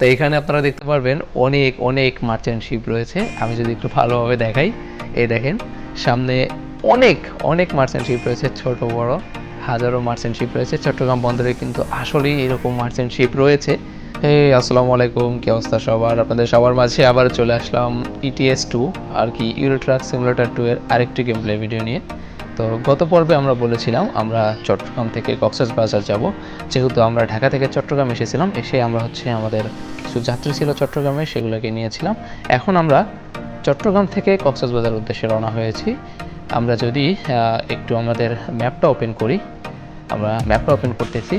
তো এখানে আপনারা দেখতে পারবেন অনেক অনেক মার্চেন্ট শিপ রয়েছে। আমি যদি একটু ভালোভাবে দেখাই, এই দেখেন, সামনে অনেক অনেক মার্চেন্ট শিপ রয়েছে, ছোট, বড়, হাজারো মার্চেন্ট শিপ রয়েছে। চট্টগ্রাম বন্দরে কিন্তু আসলেই এরকম মার্চেন্ট শিপ রয়েছে। এই, আসসালামু আলাইকুম, কি অবস্থা সবার? আপনাদের সবার মাঝে আবার চলে আসলাম ইটিএস টু আর কি ইউরো ট্রাক সিমুলেটার টু এর আরেকটি গেম প্লে ভিডিও নিয়ে। তো গত পর্বে আমরা বলেছিলাম আমরা চট্টগ্রাম থেকে কক্সেস বাজার যাব। যেহেতু আমরা ঢাকা থেকে চট্টগ্রাম এসেছিলাম, এসে আমরা হচ্ছে আমাদের কিছু যাত্রী ছিল চট্টগ্রামে, সেগুলোকে নিয়েছিলাম। এখন আমরা চট্টগ্রাম থেকে কক্সেস বাজার উদ্দেশ্যে রওনা হয়েছি। আমরা যদি একটু আমাদের ম্যাপটা ওপেন করি, আমরা ম্যাপটা ওপেন করতেছি।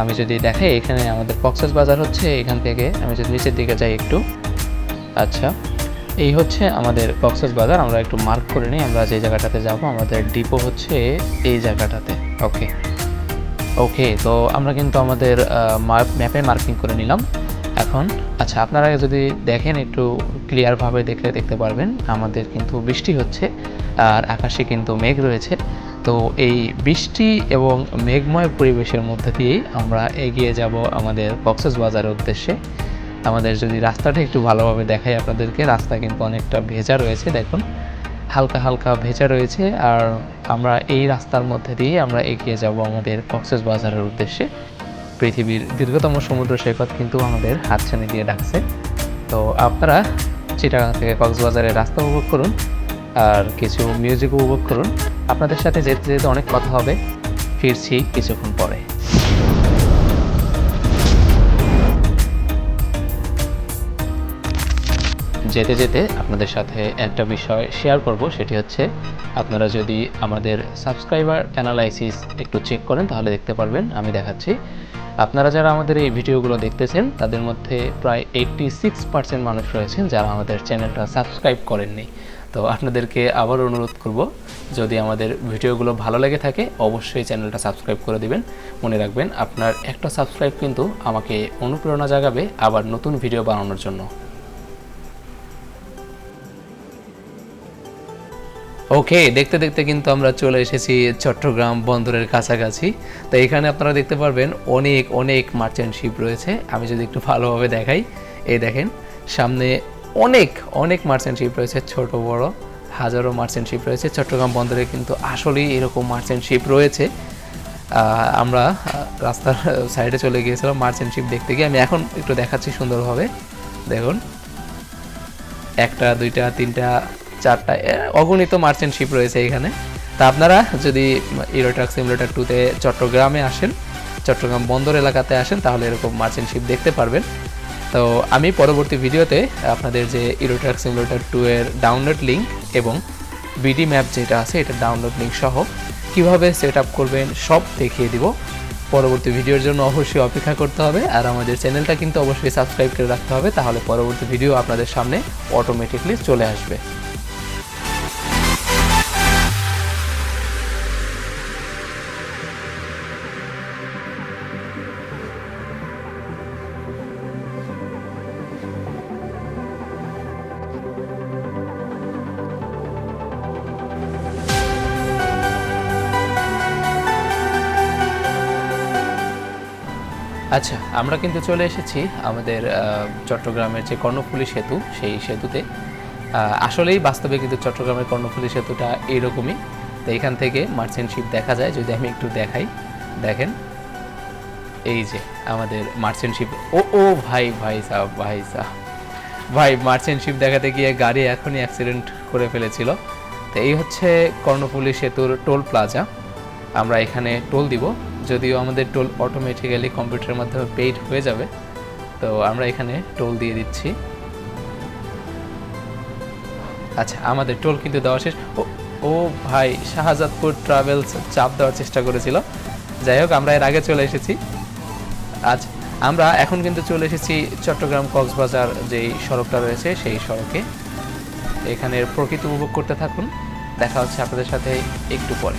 আমি যদি দেখাই, এখানে আমাদের কক্সেস বাজার হচ্ছে, এখান থেকে আমি যদি নিচের দিকে যাই একটু। আচ্ছা। এই হচ্ছে আমাদের কক্সেস বাজার, আমরা একটু মার্ক করে নিই, আমরা যে জায়গাটাতে যাব, আমাদের ডিপো হচ্ছে এই জায়গাটাতে ওকে ওকে তো আমরা কিন্তু আমাদের ম্যাপে মার্কিং করে নিলাম। এখন আচ্ছা আপনারা যদি দেখেন, একটু ক্লিয়ারভাবে দেখলে দেখতে পারবেন, আমাদের কিন্তু বৃষ্টি হচ্ছে আর আকাশে কিন্তু মেঘ রয়েছে। তো এই বৃষ্টি এবং মেঘময় পরিবেশের মধ্যে দিয়েই আমরা এগিয়ে যাব আমাদের কক্সেস বাজারের উদ্দেশ্যে। আমাদের যদি রাস্তাটা একটু ভালোভাবে দেখাই আপনাদেরকে, রাস্তা কিন্তু অনেকটা ভেজা রয়েছে, দেখুন। হালকা হালকা ভেজা রয়েছে আর আমরা এই রাস্তার মধ্যে দিয়ে আমরা এগিয়ে যাব আমাদের কক্সেস বাজারের উদ্দেশ্যে। পৃথিবীর দীর্ঘতম সমুদ্র সৈকত কিন্তু আমাদের হাতছানি দিয়ে ডাকছে। তো আপনারা চিটাগাং থেকে কক্সবাজারের রাস্তা উপভোগ করুন আর কিছু মিউজিক উপভোগ করুন। আপনাদের সাথে যেতে যেতে অনেক কথা হবে। ফিরছি কিছুক্ষণ পরে। যেতে যেতে আপনাদের সাথে একটা বিষয় শেয়ার করব, সেটি হচ্ছে আপনারা যদি আমাদের সাবস্ক্রাইবার অ্যানালাইসিস একটু চেক করেন, তাহলে দেখতে পারবেন, আমি দেখাচ্ছি। আপনারা যারা আমাদের এই ভিডিওগুলো দেখতেছেন, তাদের মধ্যে প্রায় এইট্টি সিক্স পার্সেন্ট মানুষ রয়েছেন যারা আমাদের চ্যানেলটা সাবস্ক্রাইব করেননি। তো আপনাদেরকে আবার অনুরোধ করব, যদি আমাদের ভিডিওগুলো ভালো লেগে থাকে, অবশ্যই চ্যানেলটা সাবস্ক্রাইব করে দিবেন। মনে রাখবেন, আপনার একটা সাবস্ক্রাইব কিন্তু আমাকে অনুপ্রেরণা জাগাবে আবার নতুন ভিডিও বানানোর জন্য। ওকে দেখতে দেখতে কিন্তু আমরা চলে এসেছি চট্টগ্রাম বন্দরের কাছাকাছি। তো এখানে আপনারা দেখতে পারবেন অনেক অনেক মার্চেন্ট শিপ রয়েছে। আমি যদি একটু ভালোভাবে দেখাই, এই দেখেন, সামনে অনেক অনেক মার্চেন্ট শিপ রয়েছে, ছোট, বড়, হাজারো মার্চেন্ট শিপ রয়েছে। চট্টগ্রাম বন্দরে কিন্তু আসলেই এরকম মার্চেন্ট শিপ রয়েছে। আমরা রাস্তার সাইডে চলে গিয়েছিলাম মার্চেন্ট শিপ দেখতে গিয়ে। আমি এখন একটু দেখাচ্ছি সুন্দরভাবে। দেখুন, একটা, দুইটা, তিনটা চারটা অগণিত মার্চেন্ট শিপ রয়েছে এখানে। তা আপনারা যদি ইউরোট্রাক সিমুলেটার টুতে চট্টগ্রামে আসেন, চট্টগ্রাম বন্দর এলাকাতে আসেন, তাহলে এরকম মার্চেন্ট শিপ দেখতে পারবেন। তো আমি পরবর্তী ভিডিওতে আপনাদের যে ইউরোট্রাক সিমুলেটার টু এর ডাউনলোড লিঙ্ক এবং বিডি ম্যাপ যেটা আছে, এটা ডাউনলোড লিঙ্ক সহ কীভাবে সেট আপ করবেন সব দেখিয়ে দিব। পরবর্তী ভিডিওর জন্য অবশ্যই অপেক্ষা করতে হবে, আর আমাদের চ্যানেলটা কিন্তু অবশ্যই সাবস্ক্রাইব করে রাখতে হবে, তাহলে পরবর্তী ভিডিও আপনাদের সামনে অটোমেটিকলি চলে আসবে। আচ্ছা আমরা কিন্তু চলে এসেছি আমাদের চট্টগ্রামের যে কর্ণফুলী সেতু, সেই সেতুতে। আসলেই বাস্তবে কিন্তু চট্টগ্রামের কর্ণফুলী সেতুটা এইরকমই তো এখান থেকে মার্চেন্ট শিপ দেখা যায়, যদি আমি একটু দেখাই। দেখেন, এই যে আমাদের মার্চেন্ট শিপ। ও ও ভাই ভাই সাহ ভাই সাহ। ভাই, মার্চেন্ট শিপ দেখাতে গিয়ে গাড়ি এখনই অ্যাক্সিডেন্ট করে ফেলেছিল। তো এই হচ্ছে কর্ণফুলী সেতুর টোল প্লাজা আমরা এখানে টোল দিব। যদিও আমাদের টোল অটোমেটিক্যালি কম্পিউটারের মাধ্যমে পেইড হয়ে যাবে, তো আমরা এখানে টোল দিয়ে দিচ্ছি। আচ্ছা আমাদের টোল কিন্তু দেওয়া শেষ। ও ও ভাই, শাহজাদপুর ট্রাভেলস চাপ দেওয়ার চেষ্টা করেছিল। যাই হোক, আমরা এর আগে চলে এসেছি। আজ আমরা এখন কিন্তু চলে এসেছি চট্টগ্রাম কক্সবাজার যেই সড়কটা রয়েছে, সেই সড়কে। এখানের প্রকৃতি উপভোগ করতে থাকুন। দেখা হচ্ছে আপনাদের সাথে একটু পরে।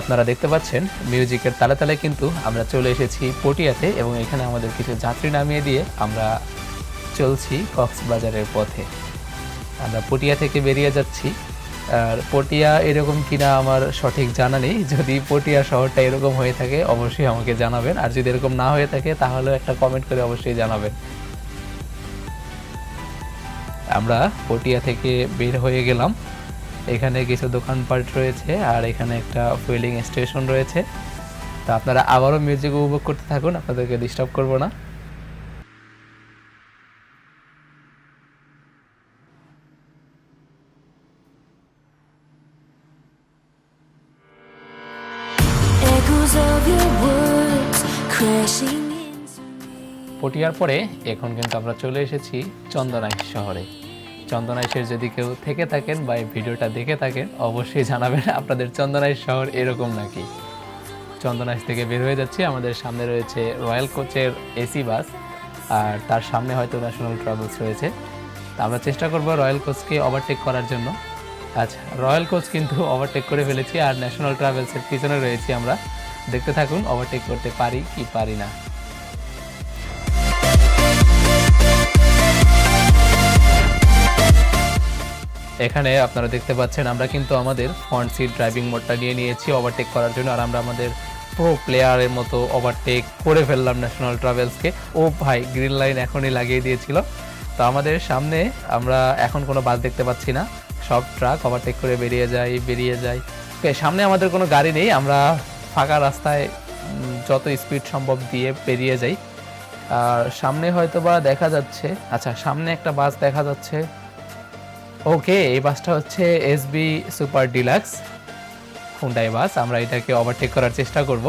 আপনারা দেখতে পাচ্ছেন, মিউজিকের তালে তালে কিন্তু আমরা চলে এসেছি পটিয়াতে এবং এখানে আমাদের কিছু যাত্রী নামিয়ে দিয়ে আমরা চলছি কক্সবাজারের পথে। আমরা পটিয়া থেকে বেরিয়ে যাচ্ছি। আর পটিয়া এরকম কিনা আমার সঠিক জানা নেই। যদি পটিয়া শহরটা এরকম হয়ে থাকে, অবশ্যই আমাকে জানাবেন। আর যদি এরকম না হয়ে থাকে, তাহলে একটা কমেন্ট করে অবশ্যই জানাবেন। আমরা পটিয়া থেকে বের হয়ে গেলাম। এখানে কিছু দোকানপাট রয়েছে আর এখানে একটা ফুয়েলিং স্টেশন রয়েছে। তো আপনারা আবারও মিউজিক উপভোগ করতে থাকুন আপনাদেরকে ডিস্টার্ব করব না। পটিয়ার পরে এখন কিন্তু আমরা চলে এসেছি চন্দনাইশ শহরে। চন্দনাইশের যদি কেউ থেকে থাকেন বা এই ভিডিওটা দেখে থাকেন, অবশ্যই জানাবেন আপনাদের চন্দনাইশ শহর এরকম নাকি। চন্দনাইশ থেকে বের হয়ে যাচ্ছি। আমাদের সামনে রয়েছে রয়্যাল কোচের এসি বাস, আর তার সামনে হয়তো ন্যাশনাল ট্রাভেলস রয়েছে। তা আমরা চেষ্টা করব রয়্যাল কোচকে ওভারটেক করার জন্য। আচ্ছা রয়্যাল কোচ কিন্তু ওভারটেক করে ফেলেছি, আর ন্যাশনাল ট্রাভেলসের পিছনে রয়েছি আমরা। দেখতে থাকুন ওভারটেক করতে পারি কি পারি না। এখানে আপনারা দেখতে পাচ্ছেন, আমরা কিন্তু আমাদের ফ্রন্ট সিট ড্রাইভিং মোডটা নিয়ে নিয়েছি ওভারটেক করার জন্য, আর আমরা আমাদের প্রো প্লেয়ারের মতো ওভারটেক করে ফেললাম ন্যাশনাল ট্রাভেলসকে ও ভাই গ্রিন লাইন এখনই লাগিয়ে দিয়েছিল। তো আমাদের সামনে আমরা এখন কোনো বাস দেখতে পাচ্ছি না। সব ট্রাক ওভারটেক করে বেরিয়ে যায় বেরিয়ে যায়। সামনে আমাদের কোনো গাড়ি নেই, আমরা ফাঁকা রাস্তায় যত স্পিড সম্ভব দিয়ে পেরিয়ে যাই। আর সামনে হয়তো বা দেখা যাচ্ছে আচ্ছা সামনে একটা বাস দেখা যাচ্ছে। ওকে, এই বাসটা হচ্ছে SB super deluxe Hyundai bus. আমরা এটাকে ওভারটেক করার চেষ্টা করব।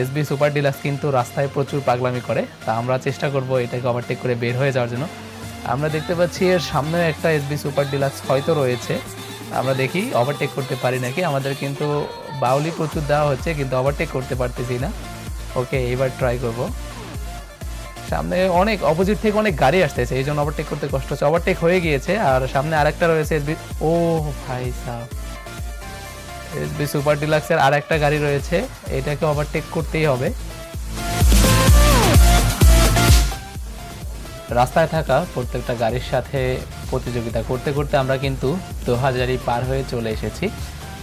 এসবি সুপার ডিলাক্স কিন্তু রাস্তায় প্রচুর পাগলামি করে, তা আমরা চেষ্টা করব এটাকে ওভারটেক করে বের হয়ে যাওয়ার জন্য। আমরা দেখতে পাচ্ছি এর সামনেও একটা এসবি সুপার ডিলাক্স হয়তো রয়েছে। আমরা দেখি ওভারটেক করতে পারি নাকি? আমাদের কিন্তু বাউলি প্রচুর দেওয়া হচ্ছে, কিন্তু ওভারটেক করতে পারতেছি না। ওকে এবার ট্রাই করব। সামনে অনেক অপোজিট থেকে অনেক গাড়ি আসতেছে, এই জন্য ওভারটেক করতে কষ্ট হচ্ছে। ওভারটেক হয়ে গিয়েছে, আর সামনে আরেকটা রয়েছে এসবি ও ভাই সাহ এসবি সুপার ডিলাক্সের আর একটা গাড়ি রয়েছে, এটাকে ওভারটেক করতেই হবে। রাস্তায় থাকা প্রত্যেকটা গাড়ির সাথে প্রতিযোগিতা করতে করতে আমরা কিন্তু দোহাজারি পার হয়ে চলে এসেছি।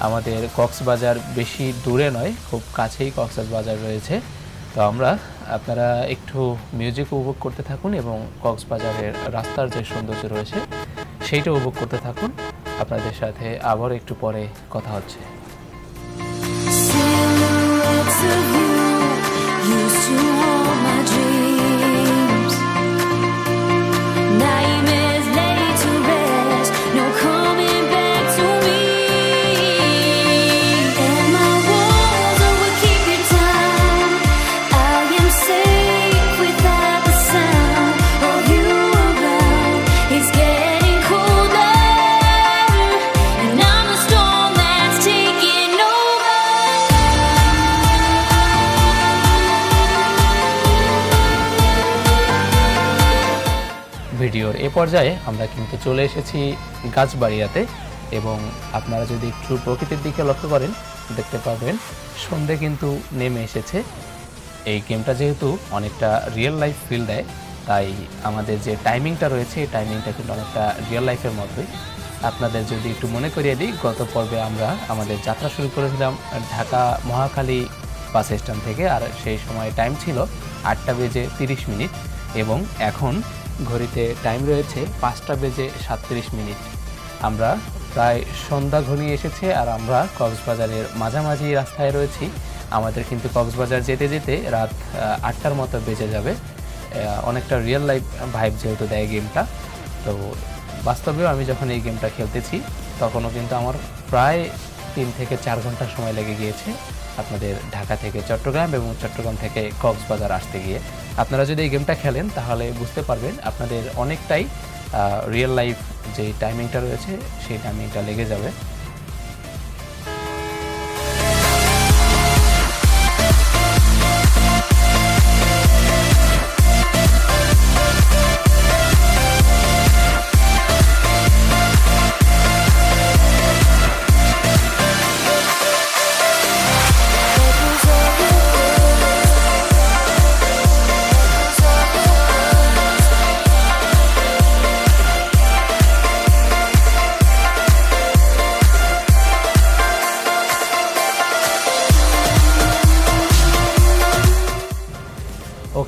আমাদের কক্সবাজার বেশি দূরে নয়, খুব কাছেই কক্সবাজার রয়েছে। তো আমরা আপনারা একটু মিউজিক উপভোগ করতে থাকুন এবং কক্সবাজারের রাস্তার যে সৌন্দর্য রয়েছে, সেইটা উপভোগ করতে থাকুন। আপনাদের সাথে আবার একটু পরে কথা হচ্ছে। To haunt ভিডিওর এ পর্যায়ে আমরা কিন্তু চলে এসেছি গাছবাড়িয়াতে এবং আপনারা যদি একটু প্রকৃতির দিকে লক্ষ্য করেন, দেখতে পাবেন সন্ধে কিন্তু নেমে এসেছে। এই গেমটা যেহেতু অনেকটা রিয়েল লাইফ ফিল দেয়, তাই আমাদের যে টাইমিংটা রয়েছে, এই টাইমিংটা কিন্তু অনেকটা রিয়েল লাইফের মতোই। আপনাদের যদি একটু মনে করিয়ে দিই, গত পর্বে আমরা আমাদের যাত্রা শুরু করেছিলাম ঢাকা মহাখালী বাস স্ট্যান্ড থেকে, আর সেই সময় টাইম ছিল আটটা বেজে তিরিশ মিনিট এবং এখন ঘড়িতে টাইম রয়েছে পাঁচটা বেজে সাতত্রিশ মিনিট। আমরা প্রায় সন্ধ্যা ঘনিয়ে এসেছে আর আমরা কক্সবাজারের মাঝামাঝি রাস্তায় রয়েছি। আমাদের কিন্তু কক্সবাজার যেতে যেতে রাত আটটার মতো বেজে যাবে। অনেকটা রিয়েল লাইফ ভাইব যেহেতু দেয় গেমটা তো বাস্তবেও আমি যখন এই গেমটা খেলতেছি, তখনও কিন্তু আমার প্রায় তিন থেকে চার ঘণ্টা সময় লেগে গিয়েছে আপনাদের ঢাকা থেকে চট্টগ্রাম এবং চট্টগ্রাম থেকে কক্সবাজার আসতে গিয়ে। আপনারা যদি এই গেমটা খেলেন, তাহলে বুঝতে পারবেন আপনাদের অনেকটাই রিয়েল লাইফ যে টাইমিংটা রয়েছে, সেই টাইমিংটা লেগে যাবে।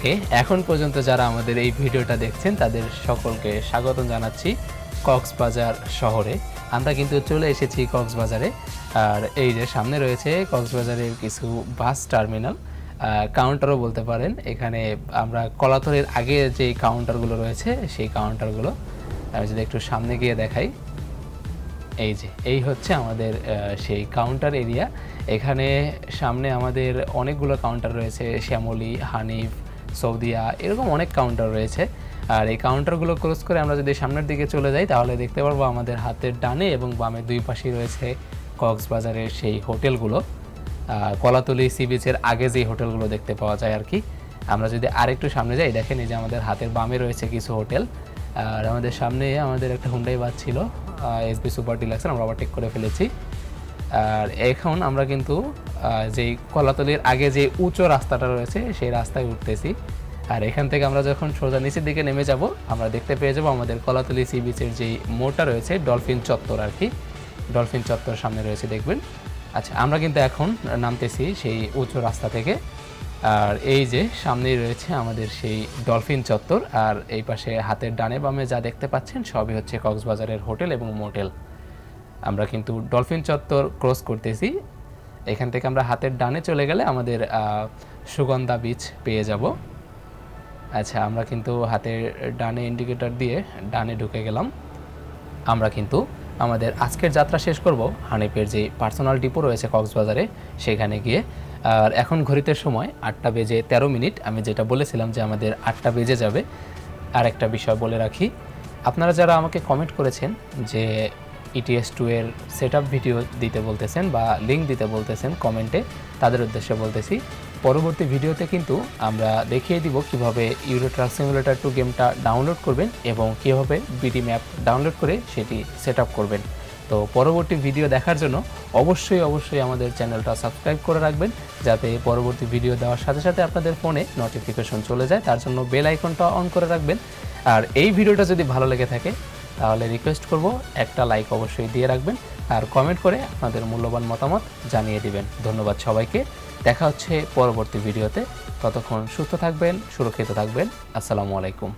ওকে, এখন পর্যন্ত যারা আমাদের এই ভিডিওটা দেখছেন, তাদের সকলকে স্বাগত জানাচ্ছি কক্সবাজার শহরে। আমরা কিন্তু চলে এসেছি কক্সবাজারে, আর এই যে সামনে রয়েছে কক্সবাজারের কিছু বাস টার্মিনাল কাউন্টারও বলতে পারেন। এখানে আমরা কলাতলের আগে যে কাউন্টারগুলো রয়েছে, সেই কাউন্টারগুলো আমি যদি একটু সামনে গিয়ে দেখাই। এই যে, এই হচ্ছে আমাদের সেই কাউন্টার এরিয়া এখানে সামনে আমাদের অনেকগুলো কাউন্টার রয়েছে, শ্যামলী, হানিফ সৌদিয়া, এরকম অনেক কাউন্টার রয়েছে। আর এই কাউন্টারগুলো ক্রস করে আমরা যদি সামনের দিকে চলে যাই, তাহলে দেখতে পারব আমাদের হাতের ডানে এবং বামে দুই পাশেই রয়েছে কক্সবাজারের সেই হোটেলগুলো কলাতলি সি বিচের আগে যে হোটেলগুলো দেখতে পাওয়া যায় আর কি। আমরা যদি আরেকটু সামনে যাই, দেখেন এই যে আমাদের হাতের বামে রয়েছে কিছু হোটেল আর আমাদের সামনে আমাদের একটা হুন্ডাই বাস ছিল এসবি সুপার ডিলাক্সের আমরা আবার ওভারটেক করে ফেলেছি। আর এখন আমরা কিন্তু যেই কলাতলির আগে যে উঁচু রাস্তাটা রয়েছে, সেই রাস্তায় উঠতেছি। আর এখান থেকে আমরা যখন সোজা নিচের দিকে নেমে যাব, আমরা দেখতে পেয়ে যাব আমাদের কলাতলি সি বিচের যেই মোড়টা রয়েছে, ডলফিন চত্বর আর কি। ডলফিন চত্বর সামনে রয়েছে, দেখবেন। আচ্ছা আমরা কিন্তু এখন নামতেছি সেই উঁচু রাস্তা থেকে। আর এই যে সামনেই রয়েছে আমাদের সেই ডলফিন চত্বর, আর এই পাশে হাতের ডানে বামে যা দেখতে পাচ্ছেন, সবই হচ্ছে কক্সবাজারের হোটেল এবং মোটেল। আমরা কিন্তু ডলফিন চত্বর ক্রস করতেছি এখান থেকে আমরা হাতের ডানে চলে গেলে আমাদের সুগন্ধা বিচ পেয়ে যাব। আচ্ছা আমরা কিন্তু হাতের ডানে ইন্ডিকেটর দিয়ে ডানে ঢুকে গেলাম। আমরা কিন্তু আমাদের আজকের যাত্রা শেষ করব। হানিপের যে পার্সোনাল ডিপো রয়েছে কক্সবাজারে, সেখানে গিয়ে, আর এখন ঘড়িতে সময় আটটা বেজে তেরো মিনিট। আমি যেটা বলেছিলাম যে আমাদের আটটা বেজে যাবে। আর একটা বিষয় বলে রাখি, আপনারা যারা আমাকে কমেন্ট করেছেন যে ইটিএস টু এর সেট ভিডিও দিতে বলতেছেন বা লিঙ্ক দিতে বলতেছেন কমেন্টে তাদের উদ্দেশ্যে বলতেছি। পরবর্তী ভিডিওতে কিন্তু আমরা দেখিয়ে দিব কীভাবে ইউরো ট্রাক সিমুলেটার টু গেমটা ডাউনলোড করবেন এবং কীভাবে বিডি ম্যাপ ডাউনলোড করে সেটি সেট করবেন। তো পরবর্তী ভিডিও দেখার জন্য অবশ্যই অবশ্যই আমাদের চ্যানেলটা সাবস্ক্রাইব করে রাখবেন, যাতে পরবর্তী ভিডিও দেওয়ার সাথে সাথে আপনাদের ফোনে নোটিফিকেশন চলে যায়। তার জন্য বেল আইকনটা অন করে রাখবেন। আর এই ভিডিওটা যদি ভালো লেগে থাকে তাহলে রিকোয়েস্ট করব, একটা লাইক অবশ্যই দিয়ে রাখবেন আর কমেন্ট করে আপনাদের মূল্যবান মতামত জানিয়ে দিবেন। ধন্যবাদ সবাইকে, দেখা হচ্ছে পরবর্তী ভিডিওতে ততক্ষণ সুস্থ থাকবেন, সুরক্ষিত থাকবেন। আসসালামু আলাইকুম।